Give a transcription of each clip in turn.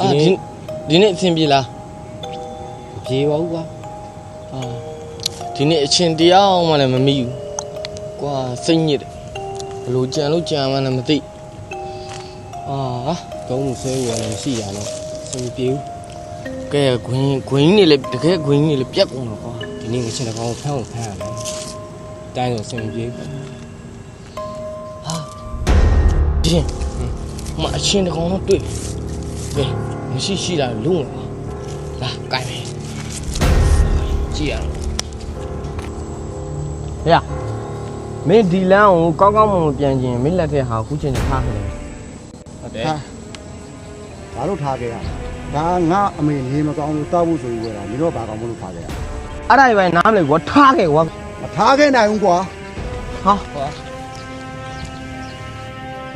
အာဒီဒီနေ့အဆင်ပြေလားပြေပါဦးကွာအာဒီနေ့အချင်းတရားအောင်မှလည်းမမိဘူးကွာစိတ်ညစ်တယ်ဘလို့ကြံလို့ကြံမှလည်းမသိအာကောင်းမှုဆွဲဖို့လည်းမရှိရတော့စင်မပြေဘူးကဲဂွင်းဂွင်းနေလေတကယ်ဂွင်းနေလေပြက်ကုန်တော့ကွာဒီနေ့ငချင်းတစ်ကောင်ဖမ်းကိုဖမ်းရတယ်တိုင်းတော့စင်မပြေဘူးဒီရင်မအချင်းတစ်ကောင်တော့တွေ့ပြီ ကဲမရှိရှိတာလုံးဝလာကြိုင်မယ်ကြည့်ရအောင်ဟဲ့မင်းဒီလမ်းကိုကောင်းကောင်းမွန်မွန်ပြန်ကျင်မင်းလက်ထက်ဟာခုချိန်နဲ့ထားခဲ့တယ်ဟုတ်တယ်ဟာဘာလို့ထားခဲ့ရလဲဒါငါအမေနေမကောင်းလို့တောက်ဖို့ဆိုပြီးဝယ်တာမင်းတို့ဘာကောင်းမလို့ထားခဲ့ရလဲအဲ့ဒါကြီးပဲနားမလဲကွာထားခဲ့ကွာမထားခဲ့နိုင်ဘူးကွာဟာဟဲ့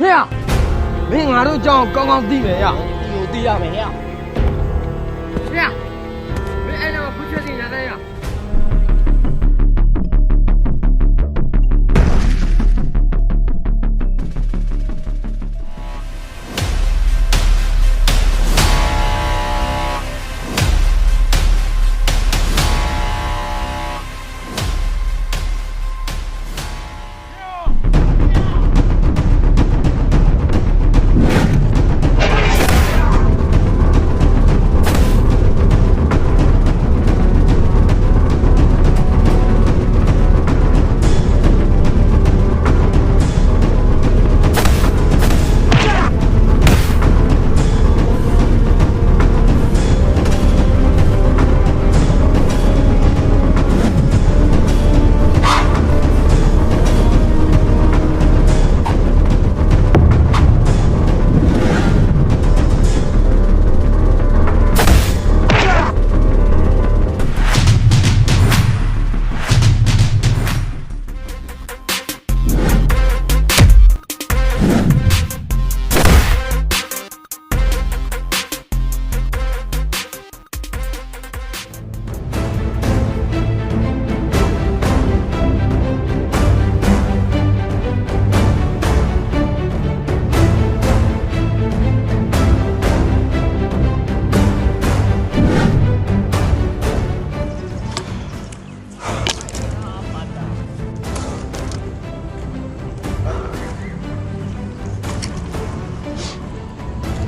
မင်းငါတို့အကြောင်းကောင်းကောင်းသိမယ်ရဒီကို သိရမယ်ဟဲ့ဟဲ့မင်းအဲ့ဒါခုချက်စီနေ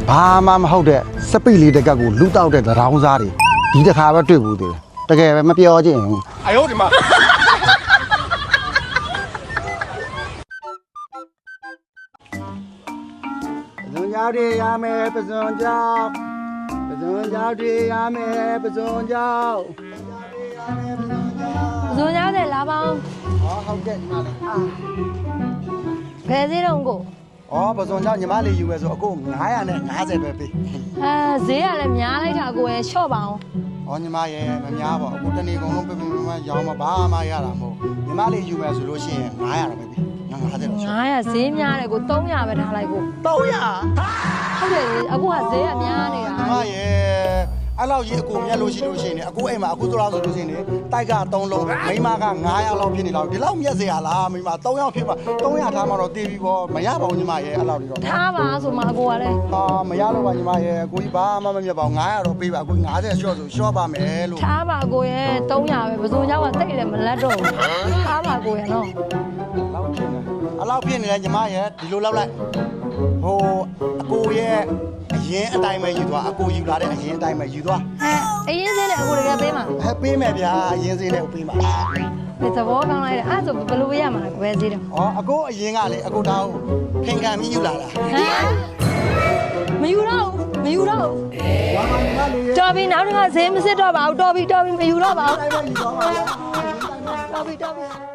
ဘာမှမဟုတ်တဲ့စပိလေးတကက်ကိုလူတောက်တဲ့သရောင်းစားတွေဒီတစ်ခါပဲတွေ့ဘူးသေးတယ်တကယ်ပဲမပြောချင်ဘူးအယောဒီမှာပဇွန်ကြောက်တွေရမယ်ပဇွန်ကြောက်ပဇွန်ကြောက်တွေရမယ်ပဇွန်ကြောက်ဇွန်ရောက်တဲ့လာပေါင်းဟောဟုတ်ကဲ့ဒီမှာလေအာဘယ်သေးတော့ကို ဩပဇွန်ကြောက်ညီမလေးယူမယ်ဆိုအခု950ပဲပေးအဲဈေးကလည်းများလိုက်တာကိုရဲ့ရှော့ပါအောင်ဩညီမရဲ့မများပါဘူးအခုတနေ့ကုန်လုံးပြပြမရောင်းမဘာမှရတာမဟုတ်ညီမလေးယူမယ်ဆိုလို့ရှိရင်900တော့ပဲပေးငါ50တော့ရှော့900ဈေးများတယ်ကို300ပဲထားလိုက်ကို300ဟုတ်တယ်လေအခုကဈေးကများနေတာညီမရဲ့ အဲ့လောက်ကြီးအကူမြတ်လို့ရှိလို့ရှိရင်လေအကူအိမ်မှာအကူတို့လောက်ဆိုလို့ရှိရင်လေတိုက်က3လုံးမိန်းမက900လောက်ဖြစ်နေလောက်ဒီလောက်မြတ်စေရလားမိန်းမ3ယောက်ဖြစ်ပါ300ထားမှတော့တည်ပြီပေါ့မရပါဘူးညီမရဲ့အဲ့လောက်လေးတော့နော်ထားပါဆိုမှအကိုကလည်းဟာမရတော့ပါညီမရဲ့အကိုကြီးဘာမှမမြတ်ပါဘူး900တော့ပေးပါအကို50ရှော့ဆိုရှော့ပါမယ်လို့ထားပါကိုရဲ့300ပဲဘဇွန်ကြောက်ကတိတ်လည်းမလက်တော့ဘူးထားပါကိုရဲ့နော်လောက်ဖြစ်နေအဲ့လောက်ဖြစ်နေလဲညီမရဲ့ဒီလိုလောက်လိုက်ဟိုအကိုရဲ့အ ရင်အတိုင်းပဲယူသွားအကိုယူလာတဲ့အရင်အတိုင်းပဲယူသွားအဲအရင်ဈေးနဲ့အကိုတကယ်ပေးမှာဟဲ့ပေးမယ်ဗျာအရင်စင်းနဲ့ပေးပါဒီသဘောကောင်းလိုက်တယ်အဲ့ဆိုဘယ်လိုပေးရမှာလဲကိုရဲ့ဈေးတော့။အော်အကိုအရင်ကလေအကိုတောင်းခင်ခံပြီးယူလာတာဟမ်မယူတော့ဘူးမယူတော့ဘူး။ဝါမညီမလေးရဲ့တော်ပြီနောက်တစ်ခါဈေးမစစ်တော့ပါဘူးတော်ပြီတော်ပြီမယူတော့ပါဘူးတိုင်းပဲယူသွားပါဗျာတော်ပြီတော်ပြီ